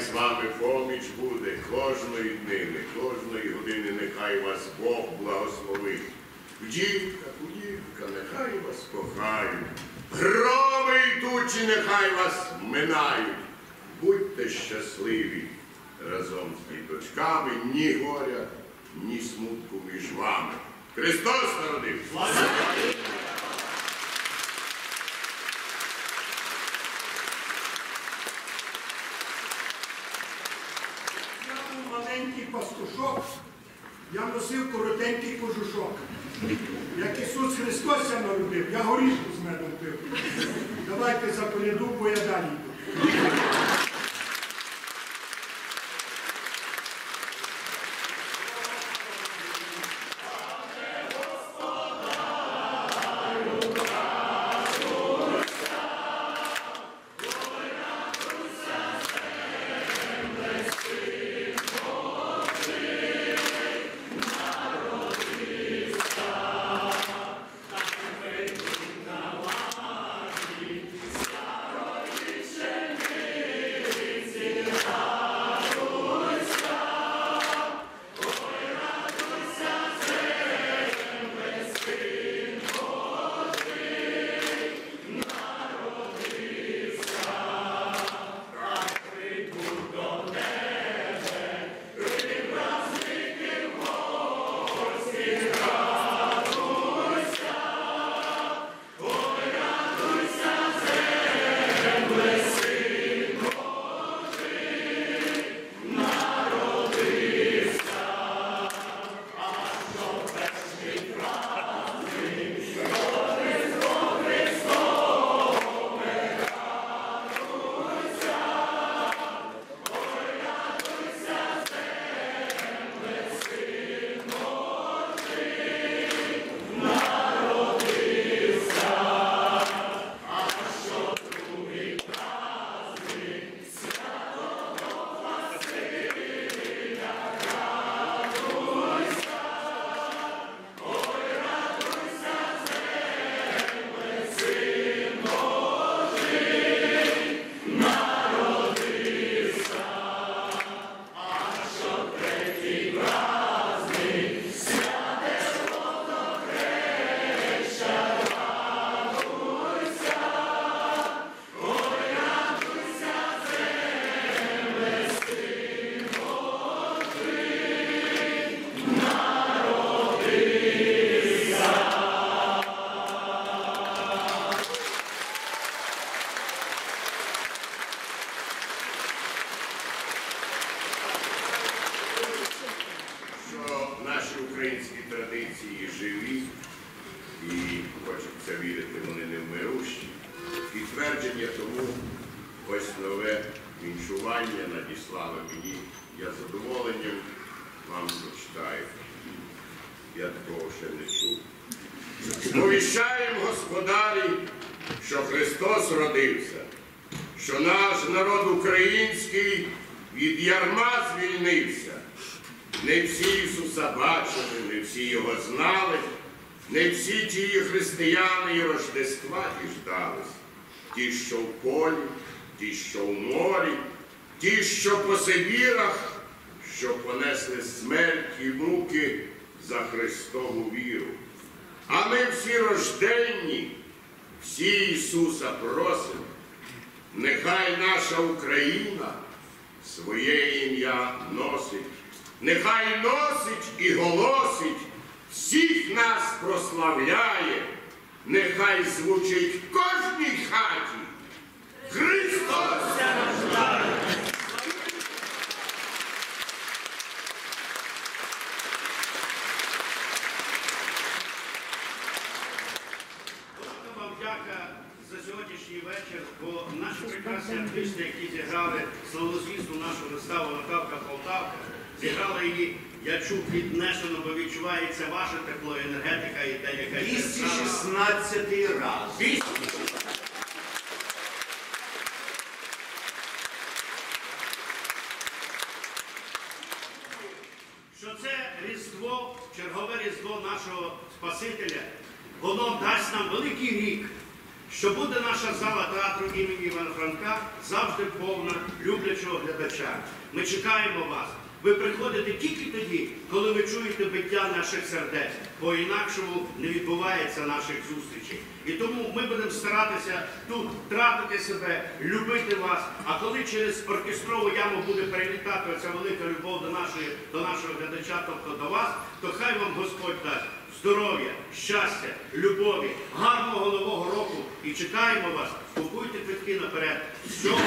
з вами поміч буде кожної днини, кожної години, нехай вас Бог благословить. Вдівка, удівка, нехай вас кохають. Громи й тучі, нехай вас минають. Будьте щасливі разом з діточками, ні горя, ні смутку між вами. Христос народився! Пастушок, я носив коротенький кожушок. Як Ісус Христос я народив, я горішку з медом пив. Давайте за коляду, бо я далі Підтвердження тому ось нове віншування надіслали мені. Я з задоволенням вам прочитаю. Я такого ще не чув. Сповіщаємо господарі, що Христос родився, що наш народ український від ярма звільнився. Не всі Ісуса бачили, не всі Його знали, не всі ті християни і Рождества діждались. Ті, що в полі, ті, що в морі, ті, що по Сибірах, що понесли смерть і муки за Христову віру. А ми всі рожденні, всі Ісуса просимо, нехай наша Україна своє ім'я носить, нехай носить і голосить, всіх нас прославляє, нехай звучить в кожній хаті. Христос рождає! Вам дяка за сьогоднішній вечір, бо наші прекрасні артисти, які зіграли славозвісну нашу виставу Наталка Полтавка, зіграли її, я чув, піднесено, бо відчувається ваше тепло, енергетика і те, яка 216 раз. що це Різдво, чергове Різдво нашого Спасителя, воно дасть нам великий рік, що буде наша зала театру імені Івана Франка завжди повна люблячого глядача. Ми чекаємо вас. Ви приходите тільки тоді, коли ви чуєте биття наших сердець, бо інакшому не відбувається наших зустрічей. І тому ми будемо старатися тут тратити себе, любити вас. А коли через оркестрову яму буде перелітати оця велика любов до нашої, до нашого глядача, тобто до вас, то хай вам Господь дасть здоров'я, щастя, любові, гарного нового року і чекаємо вас. Купуйте квитки наперед. Всього.